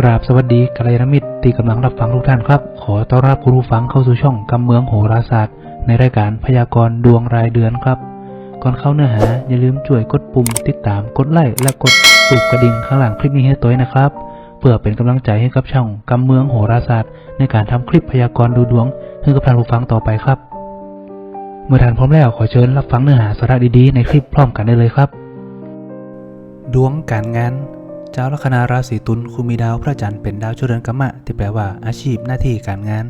กราบสวัสดีกัลยาณมิตรที่กำลังรับฟังทุกท่านครับ ขอต้อนรับคุณผู้ฟังเข้าสู่ช่องกำเมืองโหราศาสตร์ ในรายการพยากรณ์ดวงรายเดือนครับ ก่อนเข้าเนื้อหาอย่าลืมช่วยกดปุ่มติดตามกดไลค์และกดปุ่มกระดิ่งข้างหลังคลิปนี้ให้ตัวนะครับ เพื่อเป็นกำลังใจให้กับช่องกำเมืองโหราศาสตร์ ในการทำคลิปพยากรณ์ดูดวงให้กับท่านผู้ฟังต่อไปครับ เมื่อท่านพร้อมแล้วขอเชิญรับฟังเนื้อหาสาระดีๆ ในคลิปพร้อมกันได้เลยครับ ดวงการงาน เจ้าลัคนาราศีตุลคุณมีดาวพระจันทร์เป็นดาวเจริญกรรมะ ที่แปลว่าอาชีพหน้าที่การงาน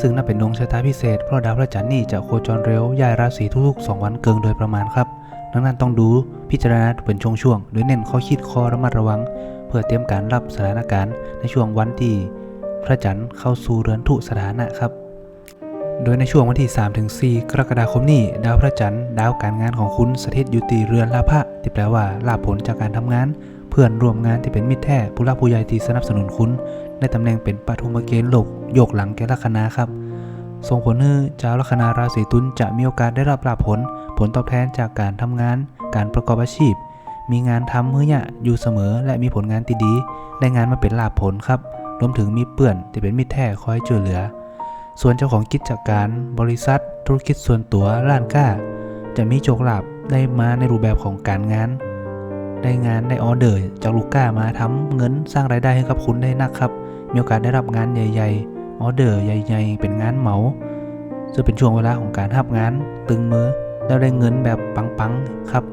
ซึ่งนับเป็นดวงชะตาพิเศษเพราะดาวพระจันทร์นี่จะโคจรเร็วย้ายราศีทุกๆ 2 วันเกินโดยประมาณครับ ดังนั้นต้องดูพิจารณาเป็นช่วงๆโดยเน้นข้อคิดข้อระมัดระวัง เพื่อเตรียมการรับสถานการณ์ในช่วงวันที่พระจันทร์เข้าสู่เรือนทุสถานะครับโดยในช่วงวันที่ 3-4 กรกฎาคมนี้ ดาวพระจันทร์ดาวการงานของคุณสถิตอยู่ตีเรือนลาภะที่แปลว่าลาภผลจากการทำงาน เพื่อนร่วมงานที่เป็นมิตรแท้ผู้รักผู้ใหญ่ที่สนับสนุนคุณได้ตำแหน่งเป็นปฐมเกณฑ์โลกโยกหลังแก่ลัคนาครับส่งผลให้ชาวลัคนาราศีตุลจะมีโอกาสได้รับลาภผล ผลตอบแทนจากการทำงาน การประกอบอาชีพ มีงานทำเมื่อยะอยู่เสมอและมีผลงานที่ดี ได้งานมาเป็นลาภผลครับรวมถึงมีเปื่อนที่เป็นมิตรแท้คอยช่วยเหลือ ส่วนเจ้าของกิจการบริษัท ธุรกิจส่วนตัวร้านค้าจะมีโชคลาภได้มาในรูปแบบของการงาน ได้งานได้ออเดอร์จากลูกค้ามาทำเงินสร้างรายได้ให้กับคุณได้นักครับ มีโอกาสได้รับงานใหญ่ๆ ออเดอร์ใหญ่ ๆ เป็นงานเหมาซึ่งเป็นช่วงเวลาของการทับงานตึงมือแล้วได้เงินแบบปังๆครับ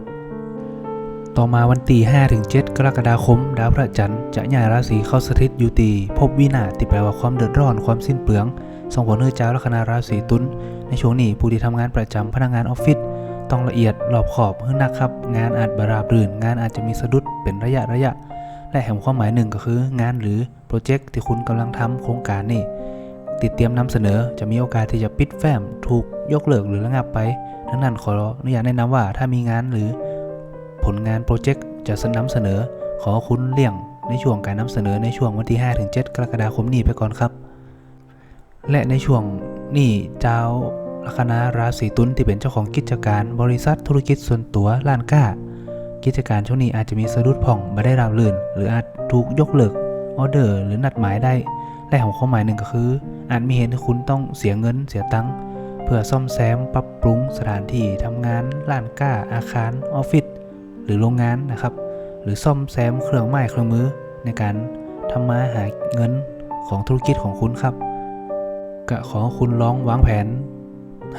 ต่อมาวันที่5ถึง7กรกฎาคม ดาวพระจันทร์จะย้ายราศีเข้าสถิตอยู่ตีภพวินาศที่แปลว่าความเดือดร้อนความสิ้นเปลืองส่งผลให้เจ้าลัคนาราศีตุลในช่วงนี้ผู้ที่ทำงานประจำพนักงานออฟฟิศ ต้องละเอียดรอบขอบให้นักครับ งานอาจบาราบรื่น งานอาจจะมีสะดุดเป็นระยะระยะ และแห่งความหมายหนึ่งก็คือ งานหรือโปรเจกต์ที่คุณกำลังทำโครงการนี่ ติดเตรียมนำเสนอจะมีโอกาสที่จะปิดแฟ้มถูกยกเลิกหรือระงับไปดังนั้นขออนุญาตแนะนำว่าถ้ามีงานหรือผลงานโปรเจกต์จะนำเสนอ ขอคุณเลี่ยงในช่วงการนำเสนอในช่วงวันที่ 5-7 กรกฎาคมนี้ไปก่อนครับ และในช่วงนี้เจ้า ลัคนาราศีตุลที่เป็นเจ้าของกิจการ บริษัทธุรกิจส่วนตัวร้านค้า กิจการช่วงนี้อาจจะมีสะดุดผ่องไม่ได้ราบรื่น หรืออาจถูกยกเลิกออเดอร์ หรือนัดหมายได้และของความหมายหนึ่งก็คือ อาจมีเหตุให้คุณต้องเสียเงินเสียตังค์เพื่อซ่อมแซมปรับปรุงสถานที่ทำงานร้านค้า อาคารออฟฟิศหรือโรงงานนะครับ หรือซ่อมแซมเครื่องไม้เครื่องมือในการทำมาหาเงินของธุรกิจของคุณครับก็ขอคุณลองวางแผน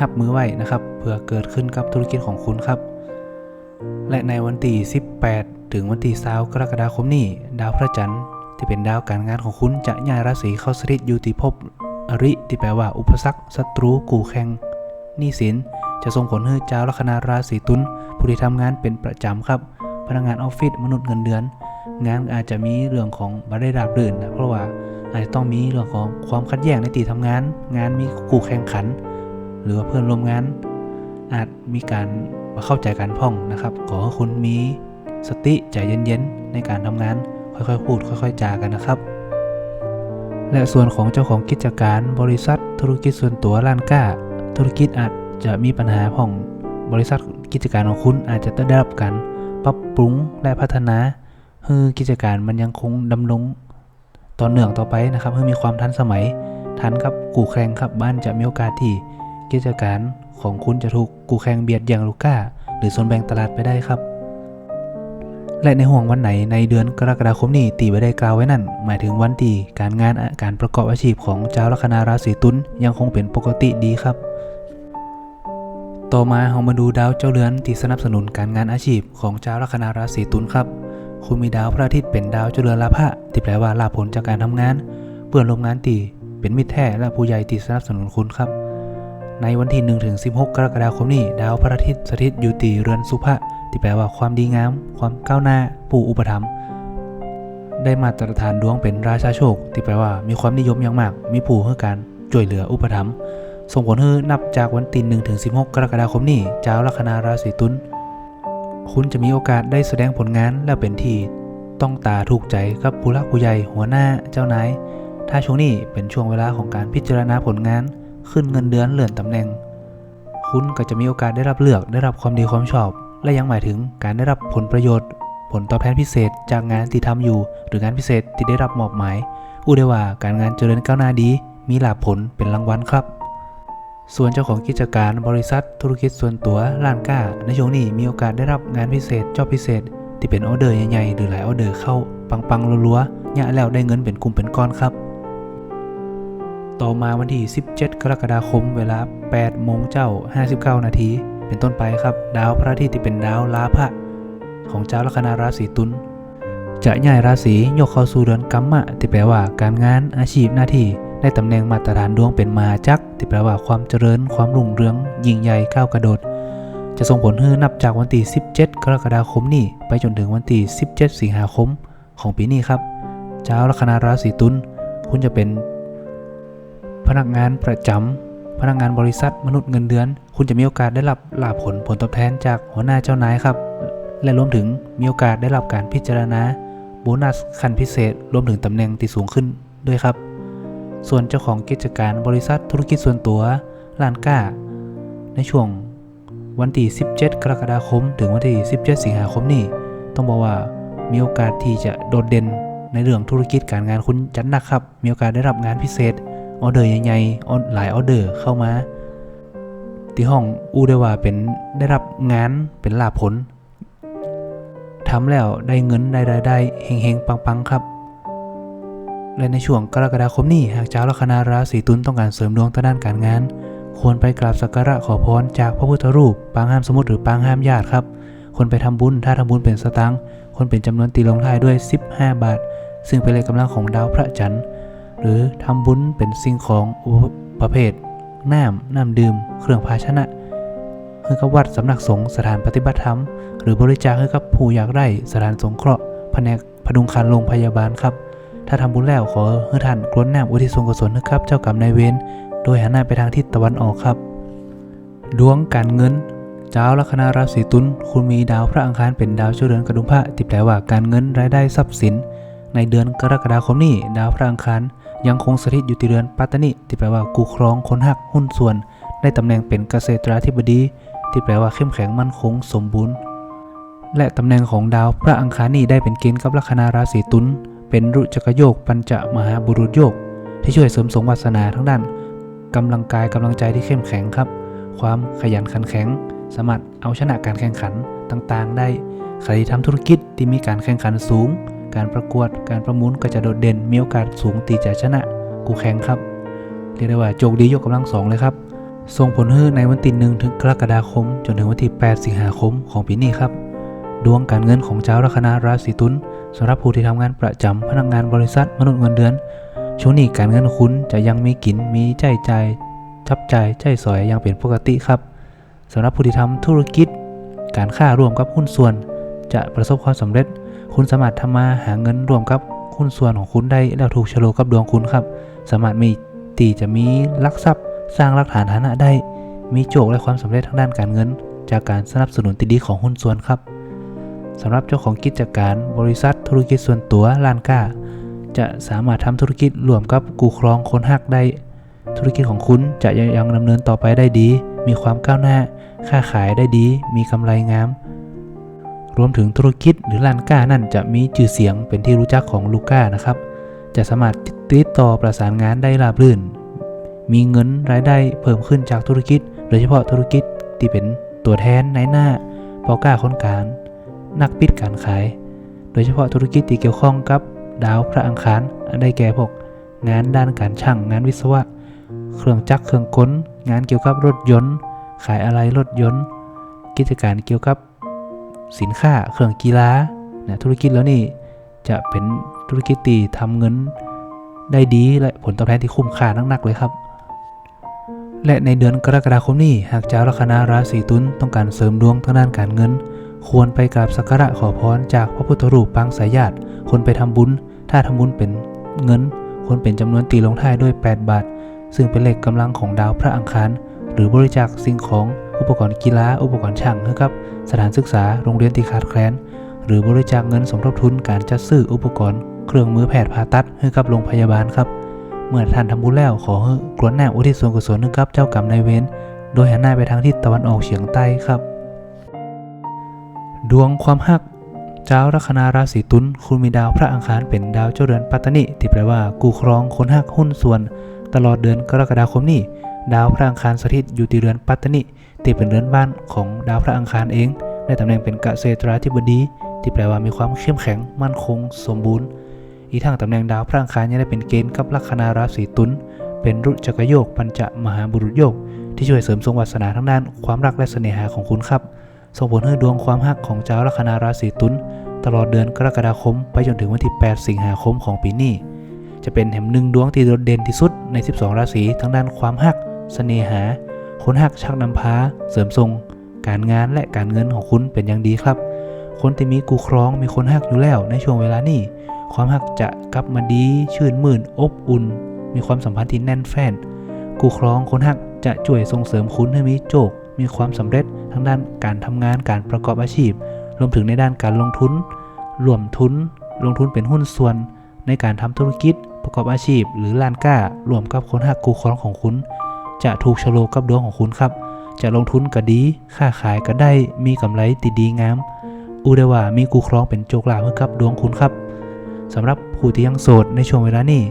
หับมือไว้นะครับเพื่อเกิดขึ้นกับธุรกิจของคุณครับ และในวันที่18 ถึงวันที่20กรกฎาคมนี้ ดาวพระจันทร์ที่เป็นดาวการงานของคุณจะย้ายราศีเข้าสถิตอยู่ที่ภพอริที่แปลว่าอุปสรรคศัตรูกูแข่งหนี้สินจะส่งผลให้เจ้าลัคนาราศีตุลผู้ที่ทำงานเป็นประจำครับ พนักงานออฟฟิศมนุษย์เงินเดือน งานอาจจะมีเรื่องของบาได้ราบรื่นนะเพราะว่าอาจจะต้องมีเรื่องของความขัดแย้งในที่ทำงาน งานมีกูแข่งขัน หรือว่าเพื่อนร่วมงาน อาจมีการมาเข้าใจกันพ่องนะครับ ขอให้คุณมีสติใจเย็นๆ ในการทำงาน ค่อยๆ พูด ค่อยๆ จากันนะครับ และส่วนของเจ้าของกิจการบริษัท ธุรกิจส่วนตัวร้านค้า ธุรกิจอาจจะมีปัญหาพ่อง บริษัทกิจการของคุณอาจจะได้รับการปรับปรุงและพัฒนาให้กิจการมันยังคงดำรงต่อเนื่องต่อไปนะครับให้มีความทันสมัยทันกับกูแข่งครับบ้านจะมีโอกาสที่ กิจการของคุณจะถูกกูแข่งเบียดอย่างลูก้า หรือส่วนแบ่งตลาดไปได้ครับ และในห่วงวันไหนในเดือนกรกฎาคมนี้ตีไว้ได้กล่าวไว้นั่น หมายถึงวันที่การงานการประกอบอาชีพของเจ้าลัคนาราศีตุลยังคงเป็นปกติดีครับ ต่อมาเรามาดูดาวเจ้าเรือนที่สนับสนุนการงานอาชีพของเจ้าลัคนาราศีตุลครับ คุณมีดาวพระอาทิตย์เป็นดาวเจ้าเรือนลาภะที่แปลว่าลาภผลจากการทำงาน เพื่อนร่วมงานตีเป็นมิตรแท้และผู้ใหญ่ที่สนับสนุนคุณครับ ในวันที่1ถึง16 กรกฎาคมนี้ ดาวพระอาทิตย์สถิตอยู่ตีเรือนสุภะที่แปลว่าความดีงาม ความก้าวหน้าผู้อุปถัมภ์ได้มาตรฐานดวงเป็นราชาโชค ที่แปลว่ามีความนิยมอย่างมาก มีผู้ให้การช่วยเหลืออุปถัมภ์ส่งผลให้นับจากวันที่1ถึง16 กรกฎาคมนี้เจ้าลัคนาราศีตุลคุณจะมีโอกาสได้แสดงผลงานและเป็นที่ต้องตาถูกใจกับผู้ลักผู้ใหญ่หัวหน้าเจ้านายถ้าช่วงนี้เป็นช่วงเวลาของการพิจารณาผลงาน ขึ้นเงินเดือนเลื่อนตำแหน่ง คุณก็จะมีโอกาสได้รับเลือกได้รับความดีความชอบ และยังหมายถึงการได้รับผลประโยชน์ ผลตอบแทนพิเศษ จากงานที่ทำอยู่ หรืองานพิเศษที่ได้รับมอบหมายอู้ได้ว่าการงานเจริญก้าวหน้าดี มีลาภผลเป็นรางวัลครับ ส่วนเจ้าของกิจการบริษัท ธุรกิจส่วนตัวร้านก้าในช่วงนี้มีโอกาสได้รับงานพิเศษจอบพิเศษ ที่เป็นออเดอร์ใหญ่ๆหรือหลายออเดอร์เข้าปังๆรัวๆเนี่ยแล้วได้เงินเป็นกลุ่มเป็นก้อนครับ ต่อมาวันที่ 17 กรกฎาคมเวลา 8 โมงเจ้า 59 นาทีเป็นต้นไปครับ ดาวพระอาทิตย์ที่เป็นดาวลาภะของเจ้าลัคนาราศีตุลจะย้ายราศียกเข้าสู่เดือนกัมมะที่แปลว่าการงานอาชีพหน้าที่ได้ตำแหน่งมาตรฐานดวงเป็นมาจักที่แปลว่าความเจริญความรุ่งเรืองยิ่งใหญ่ก้าวกระโดด จะส่งผลให้นับจากวันที่ 17 กรกฎาคมนี้ไปจนถึงวันที่ 17 สิงหาคมของปีนี้ครับ เจ้าลัคนาราศีตุลคุณจะเป็น พนักงานประจำพนักงานบริษัทมนุษย์เงินเดือน คุณจะมีโอกาสได้รับลาผลผลตอบแทนจากหัวหน้าเจ้านายครับ และรวมถึงมีโอกาสได้รับการพิจารณาโบนัสขั้นพิเศษ รวมถึงตำแหน่งที่สูงขึ้นด้วยครับ ส่วนเจ้าของกิจการบริษัทธุรกิจส่วนตัวร้านก้า ในช่วงวันที่ 17 กรกฎาคม ถึงวันที่ 17 สิงหาคมนี้ต้องบอกว่ามีโอกาสที่จะโดดเด่นในเรื่องธุรกิจการงานคุณจัดหนักครับ มีโอกาสได้รับงานพิเศษ ออเดอร์ใหญ่ๆหลายออเดอร์เข้ามา ที่ห้องอู้ได้ว่าเป็นได้รับงานเป็นลาภผลทำแล้วได้เงินได้รายได้เฮงๆ ปังๆ ครับ และในช่วงกรกฎาคมนี้หากเจ้าลัคนาราศีตุลต้องการเสริมดวงทางด้านการงาน ควรไปกราบสักการะขอพรจากพระพุทธรูป ปางห้ามสมุทรหรือปางห้ามญาติครับควรไปทำบุญถ้าทำบุญเป็นสตางค์ควรเป็นจำนวนตีลงท้ายด้วย 15 บาท ซึ่งเป็นเลขกำลังของดาวพระจันทร์ หรือทำบุญเป็นสิ่งของอุปประเภทน้ำน้ำดื่ม เครื่องภาชนะให้กับวัดสำนักสงฆ์สถานปฏิบัติธรรม หรือบริจาคให้กับผู้อยากไร้สถานสงเคราะห์แผนกพดุงคันโรงพยาบาลครับ ถ้าทำบุญแล้วขอให้ท่านกรวนน้ำอุทิศส่วนกุศลนะครับ เจ้ากรรมนายเวรโดยหันหน้าไปทางทิศตะวันออกครับ ดวงการเงินเจ้าลัคนาราศีตุลคุณมีดาวพระอังคารเป็นดาวเจ้าเรือนกระดุมพระที่แปลว่าการเงินรายได้ทรัพย์สิน ในเดือนกรกฎาคมนี้ดาวพระอังคาร ยังคงสถิตอยู่ที่เรือนปัตตานิที่แปลว่ากูครองคนหักหุ้นส่วน ได้ตำแหน่งเป็นเกษตราธิบดี ที่แปลว่าเข้มแข็งมั่นคงสมบูรณ์ และตำแหน่งของดาวพระอังคารนี้ได้เป็นเกณฑ์กับลัคนาราศีตุลเป็นรุจกโยกปัญจมหาบุรุษโยก ที่ช่วยเสริมสงวาสนาทั้งด้านกำลังกายกำลังใจที่เข้มแข็งครับ ความขยันขันแข็ง สามารถเอาชนะการแข่งขันต่างๆ ได้ใครทำธุรกิจที่มีการแข่งขันสูง การประกวด การประมูลก็จะโดดเด่น มีโอกาสสูงตีจะชนะกูแข่งครับ เรียกได้ว่าโจกดียกกำลังสองเลยครับ ส่งผลให้ในวันที่หนึ่งถึงกรกฎาคม จนถึงวันที่ 8 สิงหาคมของปีนี้ครับ ดวงการเงินของเจ้าลัคนาราศีตุลสำหรับผู้ที่ทำงานประจำพนักงานบริษัทมนุษย์เงินเดือนช่วงนี้การเงินคุณจะยังมีกินมีใจายจ่ายจับใจใจสอยอย่างเป็นปกติครับสำหรับผู้ที่ทำธุรกิจ การค้าร่วมกับหุ้นส่วน จะประสบความสำเร็จ คุณสามารถทำมาหาเงินรวมกับหุ้นส่วนของคุณได้แล้วถูกโฉลกกับดวงคุณครับ สามารถมีตีจะมีลักทรัพย์ สร้างหลักฐานฐานะได้ มีโจกและความสำเร็จทางด้านการเงิน จากการสนับสนุนที่ดีของหุ้นส่วนครับสำหรับเจ้าของกิจการบริษัทธุรกิจส่วนตัวร้านค้า จะสามารถทำธุรกิจร่วมกับกูครองคนหักได้ ธุรกิจของคุณจะยังดำเนินต่อไปได้ดี มีความก้าวหน้า ค้าขายได้ดี มีกำไรงาม รวมถึงธุรกิจหรือร้านค้านั่นจะมีชื่อเสียงเป็นที่รู้จักของลูกค้านะครับ จะสามารถติดต่อประสานงานได้ราบรื่น มีเงินรายได้เพิ่มขึ้นจากธุรกิจ โดยเฉพาะธุรกิจที่เป็นตัวแทนในหน้าปอก้าคนการ นักปิดการขาย โดยเฉพาะธุรกิจที่เกี่ยวข้องกับดาวพระอังคารได้แก่พวกงานด้านการช่างงานวิศวะ เครื่องจักรเครื่องกลงานเกี่ยวกับรถยนต์ ขายอะไรรถยนต์ กิจการเกี่ยวกับ สินค้าเครื่องกีฬานะธุรกิจแล้วนี่จะเป็นธุรกิจที่ทำเงินได้ดีและผลตอบแทนที่คุ้มค่านักๆเลยครับ และในเดือนกรกฎาคมนี้หากเจ้าลัคนาราศีตุลต้องการเสริมดวงทางด้านการเงิน ควรไปกราบสักการะขอพรจากพระพุทธรูปปางสายญาติควรไปทำบุญ ถ้าทำบุญเป็นเงินควรเป็นจำนวนตีลงท้ายด้วย 8 บาท ซึ่งเป็นเลขกำลังของดาวพระอังคาร หรือบริจาคสิ่งของ อุปกรณ์กีฬา อุปกรณ์ช่างให้กับสถานศึกษาโรงเรียนที่ขาดแคลน หรือบริจาคเงินสมทบทุนการจัดซื้ออุปกรณ์ เครื่องมือแพทย์ผ่าตัดให้กับโรงพยาบาลครับ เมื่อท่านทำบุญแล้วขอให้กรวดน้ำอุทิศส่วนกุศลให้กับเจ้ากรรมนายเวรโดยหันหน้าไปทางทิศตะวันออกเฉียงใต้ครับ ดวงความฮักเจ้าลัคนาราศีตุลคุณมีดาวพระอังคารเป็นดาวเจ้าเรือนปัตตนิที่แปลว่ากูครองคนหักหุ้นส่วน ตลอดเดือนกรกฎาคมนี้ ดาวพระอังคารสถิตอยู่ที่เรือนปัตตนิ ที่เป็นเรือนบ้านของดาวพระอังคารเองได้ตำแหน่งเป็นเกษตราธิบดี ที่แปลว่ามีความเข้มแข็ง มั่นคง สมบูรณ์ อีกทั้งตำแหน่งดาวพระอังคารยังได้เป็นเกณฑ์กับลัคนาราศีตุลเป็นรุจักรโยก ปัญจมหาบุรุษโยก ที่ช่วยเสริมทรงวาสนาทั้งด้านความรักและเสน่หาของคุณครับ ส่งผลให้ดวงความรักของเจ้าลัคนาราศีตุลตลอดเดือนกรกฎาคม ไปจนถึงวันที่ 8 สิงหาคมของปีนี้จะเป็นแห่งหนึ่งดวงที่โดดเด่นที่สุดใน 12 ราศีทั้งด้านความรักเสน่หา คนหักชักนำพาเสริมทรง การงานและการเงินของคุณเป็นอย่างดีครับ คนที่มีกูครองมีคนหักอยู่แล้วในช่วงเวลานี้ความหักจะกลับมาดีชื่นมื่นอบอุ่น มีความสัมพันธ์ที่แน่นแฟ้นกูครองคนหักจะช่วยส่งเสริมคุณให้มีโจก มีความสำเร็จทั้งด้านการทำงานการประกอบอาชีพ รวมถึงในด้านการลงทุนรวมทุน ลงทุนเป็นหุ้นส่วน ในการทำธุรกิจประกอบอาชีพ หรือลานก้ารวมกับคนหักกูครองของคุณ จะถูกชะโลกับดวงของคุณครับ จะลงทุนก็ดีค่าขายก็ได้มีกำไรติดดีงาม อูได้ว่ามีกูครองเป็นโจกลาภให้กับดวงคุณครับสำหรับผู้ที่ยังโสดในช่วงเวลานี้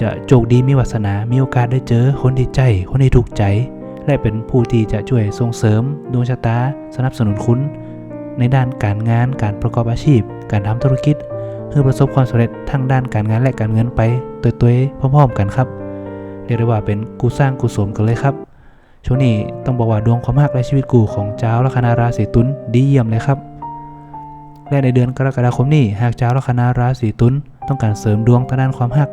จะโชคดีมีวาสนา มีโอกาสได้เจอคนที่ใจ คนที่ถูกใจ และเป็นผู้ที่จะช่วยส่งเสริมดวงชะตา สนับสนุนคุณ ในด้านการงาน การประกอบอาชีพ การทำธุรกิจเพื่อประสบความสำเร็จทั้งด้านการงานและการเงินไปตัวๆพร้อม ๆ กันครับ เรียกได้ว่าเป็นกูสร้างกูสมกันเลยครับ ช่วงนี้ต้องบอกว่าดวงความรักและชีวิตกูของเจ้าลัคนาราศีตุลดีเยี่ยมเลยครับ และในเดือนกรกฎาคมนี้หากเจ้าลัคนาราศีตุลต้องการเสริมดวงทางด้านความรัก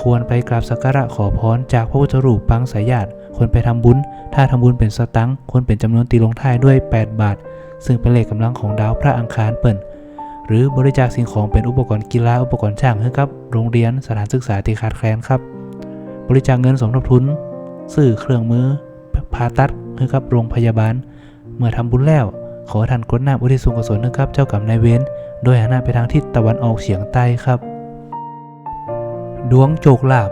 ควรไปกราบสักการะขอพรจากพระพุทธรูปปางสายญาติควรไปทำบุญ ถ้าทำบุญเป็นสตังค์ควรเป็นจำนวนตีลงท้ายด้วย 8 บาท ซึ่งเป็นเลขกำลังของดาวพระอังคารเปิ่นหรือบริจาคสิ่งของเป็นอุปกรณ์กีฬาอุปกรณ์ช่างให้กับ โรงเรียนสถานศึกษาที่ขาดแคลนครับ บริจาคเงินสมทบทุนซื้อเครื่องมือผ่าตัดให้กับโรงพยาบาล เมื่อทำบุญแล้ว ขอท่านกรดน้ำอุทิศส่วนกุศลให้กับ เจ้ากรรมนายเวรโดยหันหน้าไปทางทิศตะวันออกเฉียงใต้ครับ ดวงโจกลาบ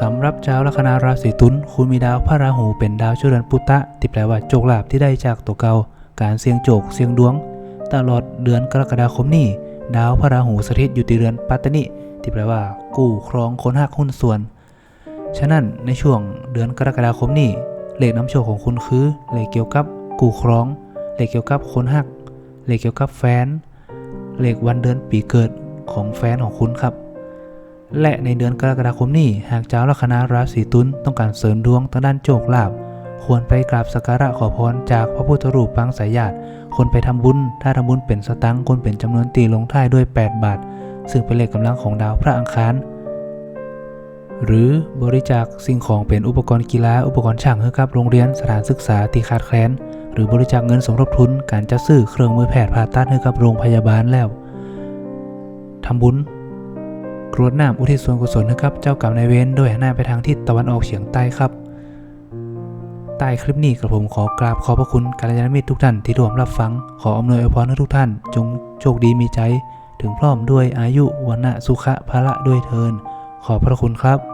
สำหรับเจ้าลัคนาราศีตุลคุณมีดาวพระราหูเป็นดาวช่วยเรือนปุตะที่แปลว่าโจกลาบที่ได้จากตัวเกาการเสี่ยงโจกเสี่ยงดวง ตลอดเดือนกรกฎาคมนี้ดาวพระราหูสถิตอยู่ที่เรือนปัตตนิที่แปลว่า กู้ครองคนหักหุ้นส่วน ฉะนั้นในช่วงเดือนกรกฎาคมนี้เลขน้ำโชคของคุณคือเลขเกี่ยวกับกู้ครอง เลขเกี่ยวกับคนหัก เลขเกี่ยวกับแฟน เลขวันเดือนปีเกิดของแฟนของคุณครับ และในเดือนกรกฎาคมนี้หากเจ้าลัคนาราศีตุลต้องการเสริมดวงทางด้านโชคลาภควรไปกราบสักการะขอพรจากพระพุทธรูปปางสายญาติควรไปทำบุญ ถ้าทำบุญเป็นสตังค์ควรเป็นจำนวนตีลงท้ายด้วย 8 บาท ซึ่งเป็นเลขกำลังของดาวพระอังคาร หรือบริจาคสิ่งของเป็นอุปกรณ์กีฬาอุปกรณ์ช่างให้กับโรงเรียนสถานศึกษาที่ขาดแคลน หรือบริจาคเงินสมทบทุนการจัดซื้อเครื่องมือแพทย์ผ่าตัดให้กับโรงพยาบาลแล้วทำบุญกรวดน้ำอุทิศส่วนกุศลให้กับ เจ้ากรรมนายเวรโดยหันหน้าไปทางทิศตะวันออกเฉียงใต้ครับ ใต้คลิปนี้กระผมขอกราบขอบพระคุณกัลยาณมิตรทุกท่านที่ร่วมรับฟัง ขออำนวยอวยพรให้ทุกท่าน จงโชคดีมีใจ ถึงพร้อมด้วยอายุวันนะสุขะพละด้วยเทิน ขอบพระคุณครับ